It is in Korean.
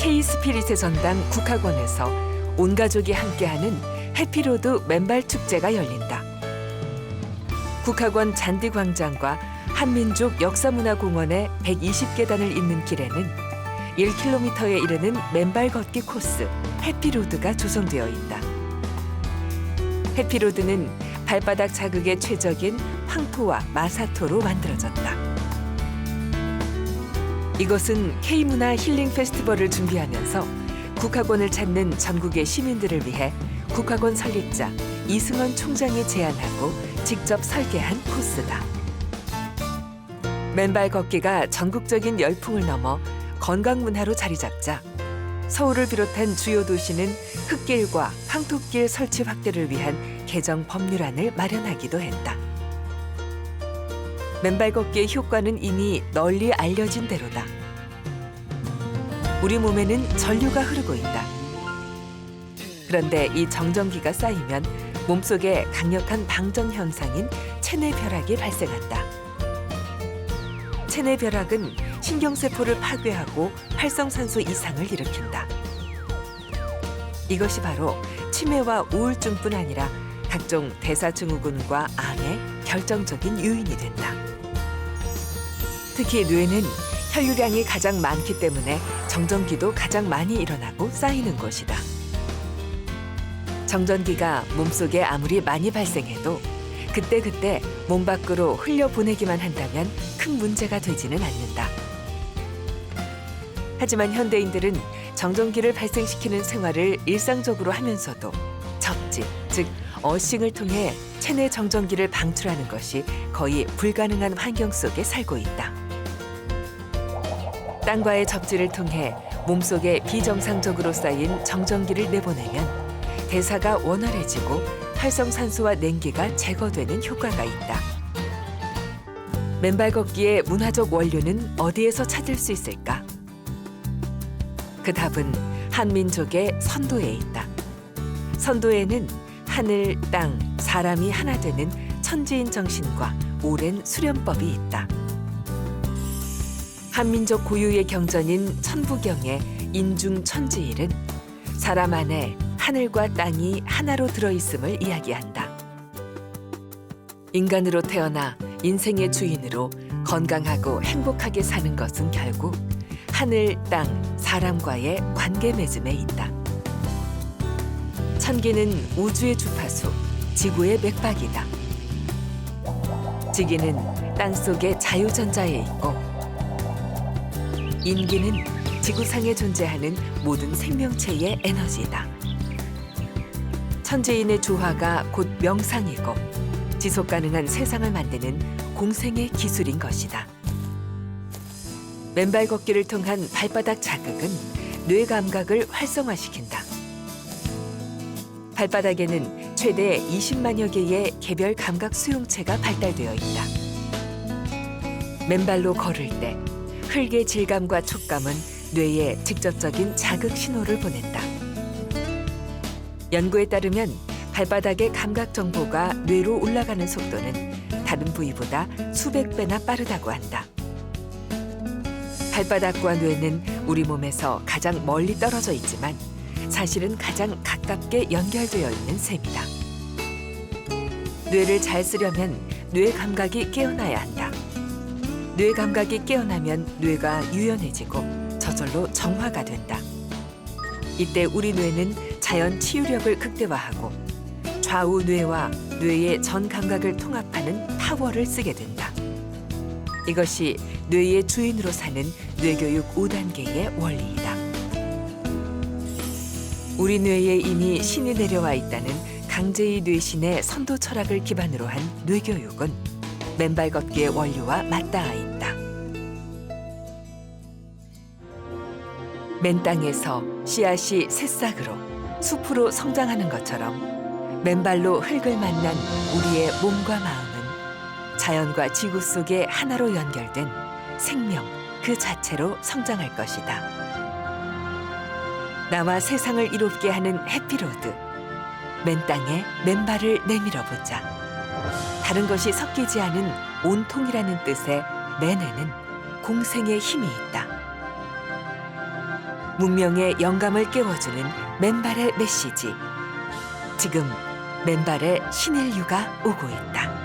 K 스피릿의 전당 국학원에서 온 가족이 함께하는 해피로드 맨발 축제가 열린다. 국학원 잔디 광장과 한민족 역사문화공원의 120계단을 잇는 길에는 1km에 이르는 맨발 걷기 코스 해피로드가 조성되어 있다. 해피로드는 발바닥 자극에 최적인 황토와 마사토로 만들어졌다. 이것은 K문화 힐링 페스티벌을 준비하면서 국학원을 찾는 전국의 시민들을 위해 국학원 설립자 이승원 총장이 제안하고 직접 설계한 코스다. 맨발 걷기가 전국적인 열풍을 넘어 건강 문화로 자리 잡자 서울을 비롯한 주요 도시는 흙길과 황토길 설치 확대를 위한 개정 법률안을 마련하기도 했다. 맨발 걷기의 효과는 이미 널리 알려진 대로다. 우리 몸에는 전류가 흐르고 있다. 그런데 이 정전기가 쌓이면 몸속에 강력한 방전 현상인 체내 벼락이 발생한다. 체내 벼락은 신경세포를 파괴하고 활성산소 이상을 일으킨다. 이것이 바로 치매와 우울증뿐 아니라 각종 대사증후군과 암의 결정적인 요인이 된다. 특히 뇌는 혈류량이 가장 많기 때문에 정전기도 가장 많이 일어나고 쌓이는 곳이다. 정전기가 몸속에 아무리 많이 발생해도 그때그때 몸 밖으로 흘려보내기만 한다면 큰 문제가 되지는 않는다. 하지만 현대인들은 정전기를 발생시키는 생활을 일상적으로 하면서도 접지, 즉 어싱을 통해 체내 정전기를 방출하는 것이 거의 불가능한 환경 속에 살고 있다. 땅과의 접지를 통해 몸속에 비정상적으로 쌓인 정전기를 내보내면 대사가 원활해지고 활성산소와 냉기가 제거되는 효과가 있다. 맨발 걷기의 문화적 원료는 어디에서 찾을 수 있을까? 그 답은 한민족의 선도에 있다. 선도에는 하늘, 땅, 사람이 하나 되는 천지인 정신과 오랜 수련법이 있다. 한민족 고유의 경전인 천부경의 인중 천지일은 사람 안에 하늘과 땅이 하나로 들어있음을 이야기한다. 인간으로 태어나 인생의 주인으로 건강하고 행복하게 사는 것은 결국 하늘, 땅, 사람과의 관계 맺음에 있다. 천기는 우주의 주파수, 지구의 맥박이다. 지기는 땅 속의 자유전자에 있고 인기는 지구상에 존재하는 모든 생명체의 에너지다. 천재인의 조화가 곧 명상이고 지속 가능한 세상을 만드는 공생의 기술인 것이다. 맨발 걷기를 통한 발바닥 자극은 뇌 감각을 활성화시킨다. 발바닥에는 최대 20만여 개의 개별 감각 수용체가 발달되어 있다. 맨발로 걸을 때 흙의 질감과 촉감은 뇌에 직접적인 자극 신호를 보낸다. 연구에 따르면 발바닥의 감각 정보가 뇌로 올라가는 속도는 다른 부위보다 수백 배나 빠르다고 한다. 발바닥과 뇌는 우리 몸에서 가장 멀리 떨어져 있지만 사실은 가장 가깝게 연결되어 있는 셈이다. 뇌를 잘 쓰려면 뇌 감각이 깨어나야 한다. 뇌 감각이 깨어나면 뇌가 유연해지고 저절로 정화가 된다. 이때 우리 뇌는 자연 치유력을 극대화하고 좌우 뇌와 뇌의 전 감각을 통합하는 파워를 쓰게 된다. 이것이 뇌의 주인으로 사는 뇌교육 5단계의 원리이다. 우리 뇌에 이미 신이 내려와 있다는 강제의 뇌신의 선도 철학을 기반으로 한 뇌교육은 맨발 걷기의 원리와 맞닿아 있다. 맨 땅에서 씨앗이 새싹으로 숲으로 성장하는 것처럼 맨발로 흙을 만난 우리의 몸과 마음은 자연과 지구 속에 하나로 연결된 생명 그 자체로 성장할 것이다. 나와 세상을 이롭게 하는 해피로드. 맨 땅에 맨발을 내밀어 보자. 다른 것이 섞이지 않은 온통이라는 뜻의 맨에는 공생의 힘이 있다. 문명의 영감을 깨워주는 맨발의 메시지. 지금 맨발의 신일유가 오고 있다.